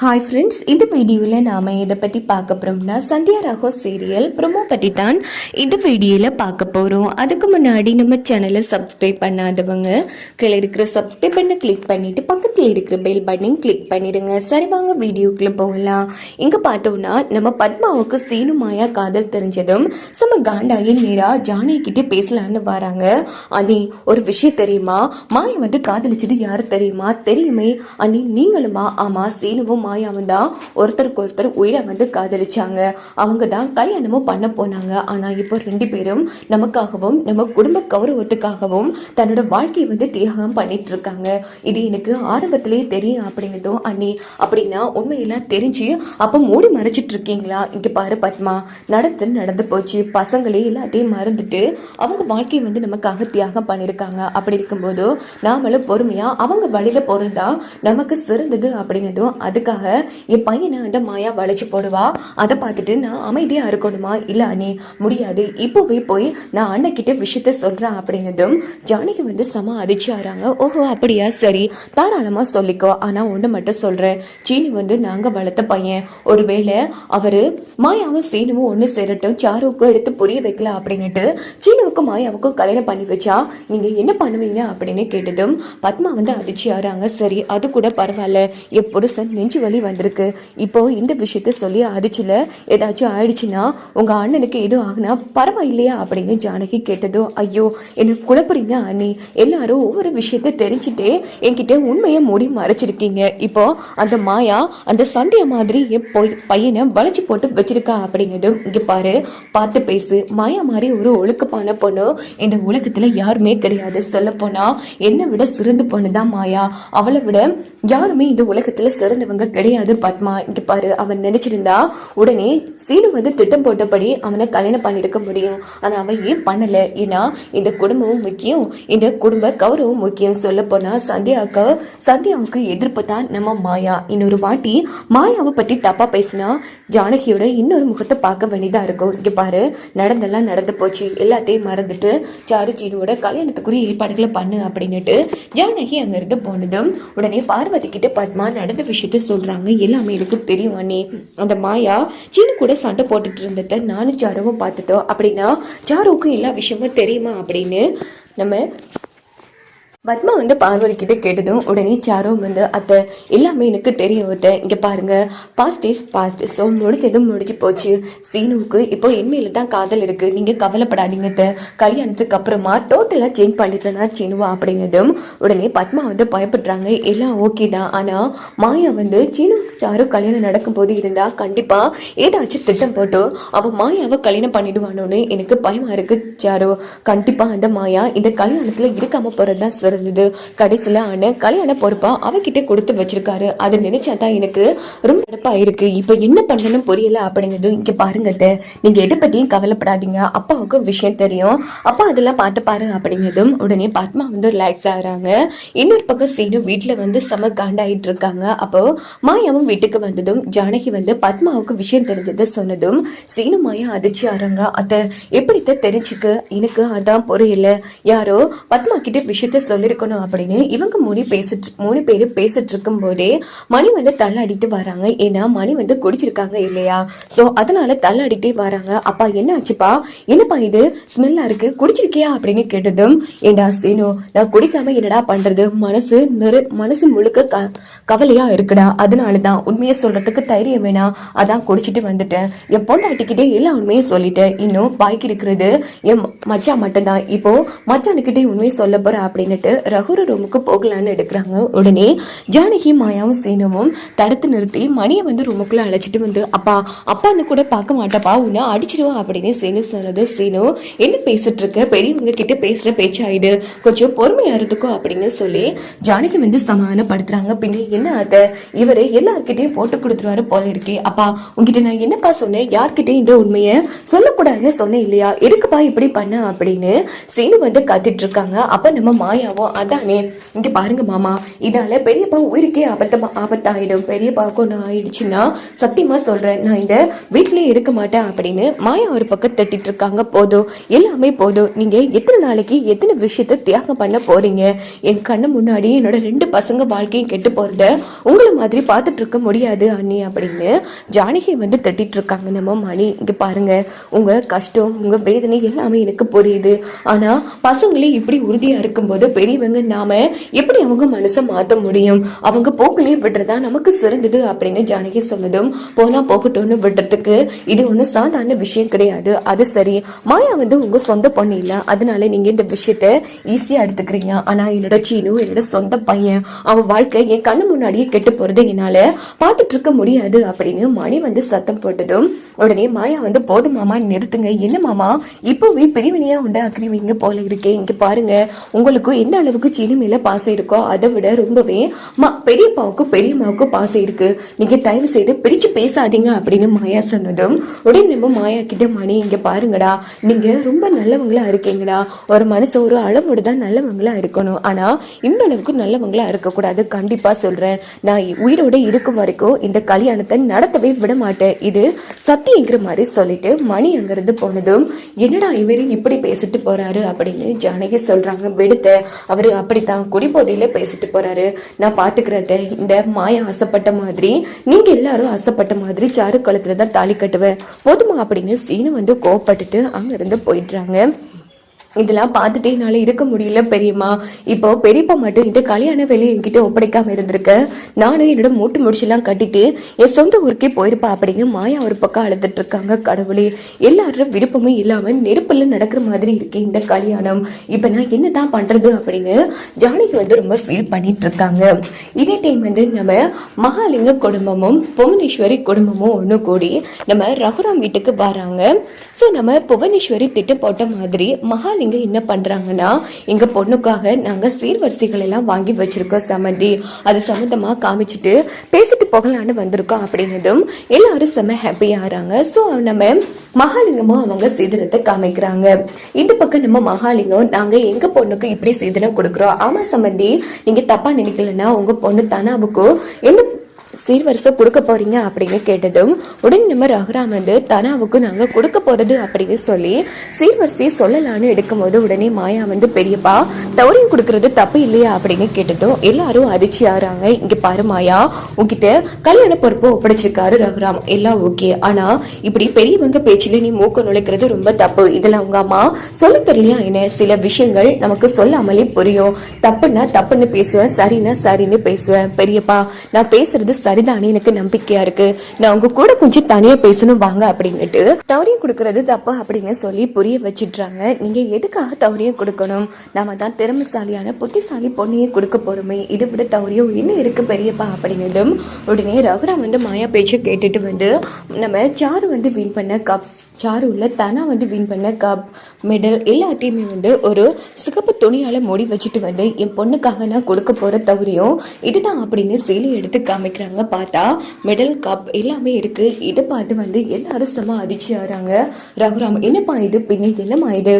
Hi friends இந்த வீடியோவில் நாம் இதை பற்றி பார்க்க போகிறோம்னா சந்தியா ராகோ சீரியல் ப்ரொமோ பற்றி தான் இந்த வீடியோவில் பார்க்க போகிறோம் அதுக்கு முன்னாடி நம்ம சேனலை சப்ஸ்கிரைப் பண்ணாதவங்க கீழே இருக்கிற சப்ஸ்கிரைப் பண்ண கிளிக் பண்ணிவிட்டு பக்கத்தில் இருக்கிற பெல் பட்டனையும் கிளிக் பண்ணிடுங்க. சரி வாங்க வீடியோக்குள்ளே போகலாம். இங்கே பார்த்தோம்னா நம்ம பத்மாவுக்கு சீனுமாயா காதல் தெரிஞ்சதும் செம்ம காண்டாயி நேராக ஜானகி கிட்டே பேசலான்னு வராங்க. அனி ஒரு விஷயம் தெரியுமா? மாயை வந்து காதலிச்சது யார் தெரியுமா? தெரியுமே. அனி நீங்களுமா? ஆமாம் சீனுவும் மாயாவும் தான் ஒருத்தருக்கு ஒருத்தர் உயிரை வந்து காதலிச்சாங்க. அவங்க தான் கல்யாணமும் பண்ண போனாங்க. ஆனால் இப்போ ரெண்டு பேரும் நமக்காகவும் நம்ம குடும்ப கௌரவத்துக்காகவும் தன்னோட வாழ்க்கையை வந்து தியாகம் பண்ணிட்டு இருக்காங்க இது எனக்கு ஆரம்பத்திலே தெரியும் அப்படிங்கிறதும் அண்ணி அப்படின்னா உண்மையெல்லாம் தெரிஞ்சு அப்போ மூடி மறைச்சிட்டு இருக்கீங்களா இங்கே பாரு பத்மா நடந்து நடந்து போச்சு. பசங்களே எல்லாத்தையும் மறந்துட்டு அவங்க வாழ்க்கையை வந்து நமக்காக தியாகம் பண்ணியிருக்காங்க. அப்படி இருக்கும்போது நாமளும் பொறுமையாக அவங்க வழியில தான் நமக்கு சிறந்தது அப்படிங்கிறதும் அதுக்காக என் பையனை அந்த மாயா வளைச்சு போடுவா? அதை பார்த்துட்டு நான் அமைதியா இருக்கணுமா? இல்ல அண்ணே முடியாது. இப்போவே போய் நான் அண்ணக்கிட்ட விஷயத்த சொல்றேன் அப்படிங்கிறதும் ஜானகி வந்து செம அதிர்ச்சி ஆறாங்க ஓஹோ அப்படியா? சரி தாராளமா சொல்லிக்கோ. ஆனா ஒன்று மட்டும் சொல்கிறேன் சீனி வந்து நாங்க வளர்த்த பையன். ஒருவேளை அவரு மாயாவும் சீனுவும் ஒன்று சேரட்டும் சாருவுக்கும் எடுத்து புரிய வைக்கல அப்படின்னுட்டு சீனுவுக்கும் மாயாவுக்கும் கல்யாணம் பண்ணி வச்சா நீங்க என்ன பண்ணுவீங்க அப்படின்னு கேட்டதும் பத்மா வந்து அதிர்ச்சி ஆறாங்க சரி அது கூட பரவாயில்ல. என் புருஷன் நெஞ்சு வலி வந்திருக்கு. இப்போ இந்த விஷயத்த சொல்லி அதிர்ச்சியில் ஏதாச்சும் ஆயிடுச்சுன்னா உங்க அண்ணனுக்கு எதுவும் ஆகுனா பரவாயில்லையா அப்படின்னு ஜானகி கேட்டதும் ஐயோ என்ன குழப்புறீங்க அண்ணி? எல்லாரும் ஒவ்வொரு விஷயத்த தெரிஞ்சுட்டே என்கிட்ட உண்மையை மூடி மறைச்சிருக்கீங்க. இப்போ அந்த மாயா அந்த சந்திய மாதிரி என் பொய் பையனை வளைச்சு போட்டு வச்சிருக்கா அப்படிங்கிறதும் இங்க பாரு பார்த்து பேசு. மாயா மாதிரி ஒரு ஒழுக்கப்பான பொண்ணு இந்த உலகத்துல யாருமே கிடையாது. சொல்ல போனா என்னை விட சிறந்த பொண்ணு தான் மாயா. அவளை விட யாருமே இந்த உலகத்துல சிறந்தவங்க கிடையாது பத்மா. இங்கே பாரு அவன் நினச்சிருந்தா உடனே சீனு வந்து திட்டம் போட்டபடி அவனை கல்யாணம் பண்ணியிருக்க முடியும். ஆனால் அவன் ஏன் பண்ணலை? ஏன்னா இந்த குடும்பமும் முக்கியம். இந்த குடும்ப கௌரவம் முக்கியம். சொல்ல போனால் சந்தியாவுக்கு சந்தியாவுக்கு எதிர்ப்பு தான் நம்ம மாயா. இன்னொரு வாட்டி மாயாவை பற்றி தப்பாக பேசினா ஜானகியோட இன்னொரு முகத்தை பார்க்க வேண்டியதாக இருக்கும். இங்கே பாரு நடந்தெல்லாம் நடந்து போச்சு. எல்லாத்தையும் மறந்துட்டு சாரு சீனுவோட கல்யாணத்துக்குரிய ஏற்பாடுகளை பண்ணு அப்படின்னுட்டு ஜானகி அங்கேருந்து போனதும் உடனே பார்வதி கிட்ட பத்மா நடந்த விஷயத்த சொல்கிறாங்க எல்லாமே எனக்கு தெரியும் அண்ணி. அந்த மாயா சீனு கூட சண்டை போட்டுட்டு இருந்தத நானும் சாருவும் பார்த்துட்டோம். அப்படின்னா சாருவுக்கும் எல்லா விஷயமும் தெரியுமா அப்படின்னு நம்ம பத்மா வந்து பார்வதி கிட்ட கேட்டதும் உடனே சாரும் வந்து அத்தை எல்லாமே எனக்கு தெரியும் அத்தை. இங்கே பாருங்க. பாஸ்ட் இஸ் பாஸ்ட் ஸோ முடிஞ்சதும் முடிஞ்சு போச்சு. சீனுவுக்கு இப்போ என்மையில தான் காதல் இருக்கு. நீங்க கவலைப்படாதீங்க அத்தை. கல்யாணத்துக்கு அப்புறமா டோட்டலாக சேஞ்ச் பண்ணிட்டேனா சீனுவா அப்படிங்கிறதும் உடனே பத்மா வந்து பயப்படுறாங்க. எல்லாம் ஓகே தான். ஆனால் மாயா வந்து சீனு சாரு கல்யாணம் நடக்கும்போது இருந்தா கண்டிப்பா ஏதாச்சும் திட்டம் போட்டு அவ மாயாவை கல்யாணம் பண்ணிடுவானோன்னு எனக்கு பயமா இருக்கு சாரு. கண்டிப்பா அந்த மாயா இந்த கல்யாணத்துல இருக்காம போறதுதான் இருந்தது. கடைசியில் அண்ணன் கல்யாண பொறுப்பா அவகிட்ட கொடுத்து வச்சிருக்காரு. அதை நினைச்சா தான் எனக்கு ரொம்ப அடுப்பா இருக்கு. இப்போ என்ன பண்ணணும் புரியல அப்படிங்கிறது இங்க பாருங்க நீங்க எதை பத்தியும் கவலைப்படாதீங்க. அப்பாவுக்கு விஷயம் தெரியும். அப்பா அதெல்லாம் பார்த்து பாரு அப்படிங்கிறதும் உடனே பத்மா வந்து ரிலாக்ஸ் ஆகுறாங்க. இன்னொரு பக்கம் சீனு வீட்டில் வந்து செம காண்டாயிட்டு இருக்காங்க. அப்போ மாயாவும் வீட்டுக்கு வந்ததும் ஜானகி வந்து பத்மாவுக்கு விஷயம் தெரிஞ்சதை சொன்னதும் சீனு மாயா அதிர்ச்சி ஆறாங்க. அத்தை எப்படித்த தெரிஞ்சுக்க? எனக்கு அதான் புரியல. யாரோ பத்மா கிட்ட விஷயத்த சொல்லி வந்திருக்கணும் அப்படின்னு இவங்க மூணு பேசிட்டு மூணு பேர் பேசிட்டு இருக்கும் போதே மணி வந்து தள்ளாடிட்டு வராங்க. ஏன்னா மணி வந்து குடிச்சிருக்காங்க இல்லையா? ஸோ அதனால தள்ளாடிட்டே வராங்க. அப்பா என்ன ஆச்சுப்பா? என்னப்பா இது? ஸ்மெல்லா இருக்கு? குடிச்சிருக்கியா? அப்படின்னு கேட்டதும் ஏண்டா சீனு நான் குடிக்காம என்னடா பண்றது? மனசு நிறு மனசு முழுக்க க கவலையா இருக்குடா. அதனால தான் உண்மையை சொல்றதுக்கு தைரியம் வேணாம் அதான் குடிச்சிட்டு வந்துட்டேன். என் பொண்டாட்டிக்கிட்டே எல்லா உண்மையும் சொல்லிட்டேன் இன்னும் பாய்க்கு இருக்கிறது என் மச்சான் மட்டும்தான். இப்போ மச்சானுக்கிட்டே உண்மையை சொல்ல போற. அப்படின்னுட்டு ரகுரு ரூமுக்கு போகலான்னு எடுக்கிறாங்க. உடனே ஜானகி மாயாவும் சீனுவும் தடுத்து நிறுத்தி மணியை வந்து ரூமுக்குள்ள அழைச்சிட்டு வந்து அப்பா அப்பான்னு கூட பார்க்க மாட்டப்பா உன்னை அடிச்சிடுவா அப்படின்னு சீனு சொன்னது. சீனு என்ன பேசிட்டு இருக்க பெரியவங்க கிட்ட பேசுற பேச்சாயிடு கொஞ்சம் பொறுமையா இருந்துக்கோ அப்படின்னு சொல்லி ஜானகி வந்து சமாதானப்படுத்துறாங்க. பின்ன என்ன அத்தை? இவரு எல்லார்கிட்டயும் போட்டு கொடுத்துருவாரு போல இருக்கே. அப்பா உங்ககிட்ட நான் என்னப்பா சொன்னேன்? யார்கிட்டயும் இந்த உண்மையை சொல்லக்கூடாதுன்னு சொன்னேன் இல்லையா? எதுக்குப்பா இப்படி பண்ண? அப்படின்னு சீனு வந்து கத்திட்டு இருக்காங்க. அப்ப நம்ம மாயாவும் பெரியப்பாவும் அதானே. இங்கே பாருங்க மாமா. இதால் பெரியப்பா உயிருக்கே ஆபத்தமா ஆபத்தாயிடும். பெரியப்பாவுக்கு ஒன்று ஆயிடுச்சுன்னா சத்தியமாக சொல்கிறேன் நான் இந்த வீட்லேயே இருக்க மாட்டேன் அப்படின்னு மாயா ஒரு பக்கம் தட்டிட்டு இருக்காங்க. போதும். எல்லாமே போதும். நீங்கள் எத்தனை நாளைக்கு எத்தனை விஷயத்த தியாகம் பண்ண போகிறீங்க என் கண்ணு முன்னாடி என்னோட ரெண்டு பசங்க வாழ்க்கையும் கெட்டு போகிறத உங்களை மாதிரி பார்த்துட்டு இருக்க முடியாது அண்ணி அப்படின்னு ஜானகி வந்து தட்டிட்டு இருக்காங்க. நம்ம மணி இங்கே பாருங்க. உங்கள் கஷ்டம் உங்கள் வேதனை எல்லாமே எனக்கு புரியுது. ஆனால் பசங்களே இப்படி உறுதியாக இருக்கும்போது பெரியவங்க நாம எப்படி அவங்க மனசை மாத்த முடியும்? அவங்க போக்கிலே விடுறதா நமக்கு சிறந்தது அப்படின்னு ஜானகி சொன்னதும் போனா போகட்டும்னு விடுறதுக்கு இது ஒன்றும் சாதாரண விஷயம் கிடையாது. அது சரி. மாயா வந்து உங்க சொந்த பொண்ணு இல்ல. அதனால நீங்க இந்த விஷயத்த ஈஸியா எடுத்துக்கிறீங்க. ஆனா என்னோட சீனு என்னோட சொந்த பையன் அவன் வாழ்க்கை என் கண்ணு முன்னாடியே கெட்டு போறது என்னால பார்த்துட்டு இருக்க முடியாது அப்படின்னு மணி வந்து சத்தம் போட்டதும் உடனே மாயா வந்து போதும் மாமா நிறுத்துங்க. என்ன மாமா? இப்போவே பிரிவினையா உண்டாக்குறீங்க போல இருக்கே. இங்க பாருங்க. உங்களுக்கு எந்த அளவுக்கு சீனி மேல பாசம் இருக்கோ அதை விட ரொம்பவே மா பெரியப்பாவுக்கும் பெரியம்மாவுக்கும் பாசம் இருக்கு. நீங்க தயவு செய்து பிரிச்சு பேசாதீங்க அப்படின்னு மாயா சொன்னதும் உடனே நம்ம மாயா கிட்ட மணி இங்க பாருங்கடா. நீங்க ரொம்ப நல்லவங்களா இருக்கீங்கடா. ஒரு மனுஷன் ஒரு அளவோடு தான் நல்லவங்களா இருக்கணும். ஆனா இந்த அளவுக்கு நல்லவங்களா இருக்கக்கூடாது. கண்டிப்பா சொல்றேன். நான் உயிரோட இருக்கும் வரைக்கும் இந்த கல்யாணத்தை நடத்தவே விட மாட்டேன். இது சத்தியங்கிற மாதிரி சொல்லிட்டு மணி அங்கிருந்து போனதும் என்னடா இவரு இப்படி பேசிட்டு போறாரு? அப்படின்னு ஜானகி சொல்றாங்க விடுத்த. அவரு அப்படித்தான் குடிபோதையில பேசிட்டு போறாரு. நான் பாத்துக்கிறத இந்த மாய ஆசைப்பட்ட மாதிரி நீங்க எல்லாரும் ஆசைப்பட்ட மாதிரி சாரு குளத்துல தான் தாலி கட்டுவேன் போதுமா அப்படின்னு சீனு வந்து கோவப்பட்டுட்டு அங்க இருந்து போயிடுறாங்க. இதெல்லாம் பார்த்துட்டே என்னால் இருக்க முடியல பெரியம்மா. இப்போ பெரியப்பா மட்டும் இந்த கல்யாண வேலையை என்கிட்ட ஒப்படைக்காமல் இருந்திருக்கேன் நானும் என்னோட மூட்டு முடிச்செல்லாம் கட்டிட்டு என் சொந்த ஊருக்கே போயிருப்பா அப்படிங்க மாயா ஒரு பக்கம் அழுதுட்டு இருக்காங்க கடவுளே. எல்லாரும் விருப்பமும் இல்லாமல் நெருப்புல நடக்கிற மாதிரி இருக்கு இந்த கல்யாணம். இப்போ நான் என்னதான் பண்றது அப்படின்னு ஜானகி வந்து ரொம்ப ஃபீல் பண்ணிட்டு இருக்காங்க. இதே டைம் வந்து நம்ம மகாலிங்க குடும்பமும் புவனேஸ்வரி குடும்பமும் ஒன்று கூடி நம்ம ரகுராம் வீட்டுக்கு வராங்க. ஸோ நம்ம புவனேஸ்வரி திட்டம் போட்ட மாதிரி மகாலிங்க என்ன பண்ணுறாங்கன்னா எங்கள் பொண்ணுக்காக நாங்கள் சீர்வரிசைகள் எல்லாம் வாங்கி வச்சிருக்கோம் சம்மந்தி அது சம்மந்தமாக காமிச்சிட்டு பேசிட்டு போகலான்னு வந்திருக்கோம் அப்படின்னதும் எல்லாரும் செம்ம ஹாப்பி ஆகிறாங்க ஸோ நம்ம மகாலிங்கமும் அவங்க சீதனத்தை காமிக்கிறாங்க. இந்த பக்கம் நம்ம மகாலிங்கம் நாங்கள் எங்கள் பொண்ணுக்கு இப்படி சீதனம் கொடுக்குறோம்? ஆமாம் சம்மந்தி நீங்கள் தப்பாக நினைக்கலன்னா உங்கள் பொண்ணு தனாவுக்கும் என்ன சீர்வரிசை கொடுக்க போறீங்க அப்படின்னு கேட்டதும் உடனே நம்ம ரகுராம் வந்து தனாவுக்கு நாங்க கொடுக்க போறது அப்படின்னு சொல்லி சீர்வரிசையை சொல்லலான்னு எடுக்கும்போது உடனே மாயா வந்து பெரியப்பா தௌரியம் கொடுக்கறது தப்பு இல்லையா? அப்படின்னு கேட்டதும் எல்லாரும் அதிர்ச்சி ஆறாங்க இங்க பாரு மாயா உன்கிட்ட கல்யாண பொறுப்பு ஒப்படைச்சிருக்காரு ரகுராம். எல்லாம் ஓகே. ஆனா இப்படி பெரியவங்க பேச்சுல நீ மூக்க நுழைக்கிறது ரொம்ப தப்பு. இதுல உங்க அம்மா சொல்ல தெரியலையா என்ன? சில விஷயங்கள் நமக்கு சொல்லாமலே புரியும். தப்புன்னா தப்புன்னு பேசுவேன் சரின்னா சரின்னு பேசுவேன். பெரியப்பா நான் பேசுறது சரிதானே எனக்கு நம்பிக்கையா இருக்கு. நான் உங்க கூட கொஞ்சம் தனியா பேசணும் வாங்க அப்படின்னுட்டு தௌரியம் கொடுக்கறது தப்பு அப்படின்னு சொல்லி புரிய வச்சிடுறாங்க. நீங்க எதுக்காக தௌரியம் கொடுக்கணும்? நாம தான் திறமைசாலியான புத்திசாலி பொண்ணையே கொடுக்க போறோமே. இதை விட தௌரியம் என்ன இருக்கு பெரியப்பா அப்படின்னதும் உடனே ரகுராம் வந்து மாயா பேச்சை கேட்டுட்டு வந்து நம்ம சாரு வந்து வின் பண்ண கப் சாரு உள்ள தனா வந்து வின் பண்ண கப் மெடல் எல்லாத்தையுமே வந்து ஒரு சிகப்பு துணியால மூடி வச்சுட்டு வந்து என் பொண்ணுக்காக நான் கொடுக்க போற தௌரியம் இதுதான் அப்படின்னு சீலி எடுத்து காமிக்கிறாங்க. பார்த்தா மெடல் கப் எல்லாமே இருக்குது இதை பார்த்து வந்து எல்லாரும் செம்ம அதிர்ச்சி ஆகிறாங்க ரகுராம் என்னப்பா இது? பின்ன என்னம்மா இது?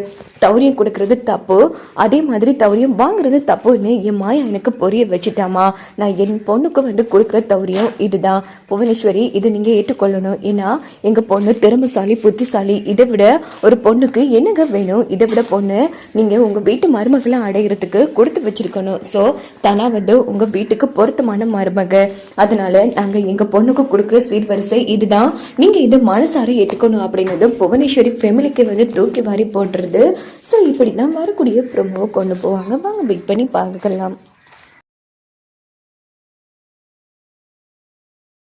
தௌரியம் கொடுக்கறது தப்பு. அதே மாதிரி தௌரியம் வாங்குறது தப்புன்னு என் மாயா எனக்கு புரிய வச்சுட்டாமா? நான் என் பொண்ணுக்கு வந்து கொடுக்குற தௌரியம் இதுதான். புவனேஸ்வரி இதை நீங்கள் ஏற்றுக்கொள்ளணும். ஏன்னா எங்கள் பொண்ணு திறமைசாலி புத்திசாலி. இதை விட ஒரு பொண்ணுக்கு என்னங்க வேணும்? இதை விட பொண்ணு நீங்கள் உங்கள் வீட்டு மருமகளை அடையிறதுக்கு கொடுத்து வச்சிருக்கணும். ஸோ தனா வந்து உங்கள் வீட்டுக்கு பொருத்தமான மருமக. அதனால நாங்க எங்க பொண்ணுக்கு கொடுக்குற சீர்வரிசை இதுதான். நீங்க இதை மனசார ஏற்றுக்கணும் அப்படின்னது புவனேஸ்வரி ஃபேமிலிக்கு வந்து தூக்கி வாரி போடுறது ஸோ இப்படி தான் வரக்கூடிய ப்ரொமோ கொண்டு போவாங்க. வாங்க வெயிட் பண்ணி பார்க்கலாம்.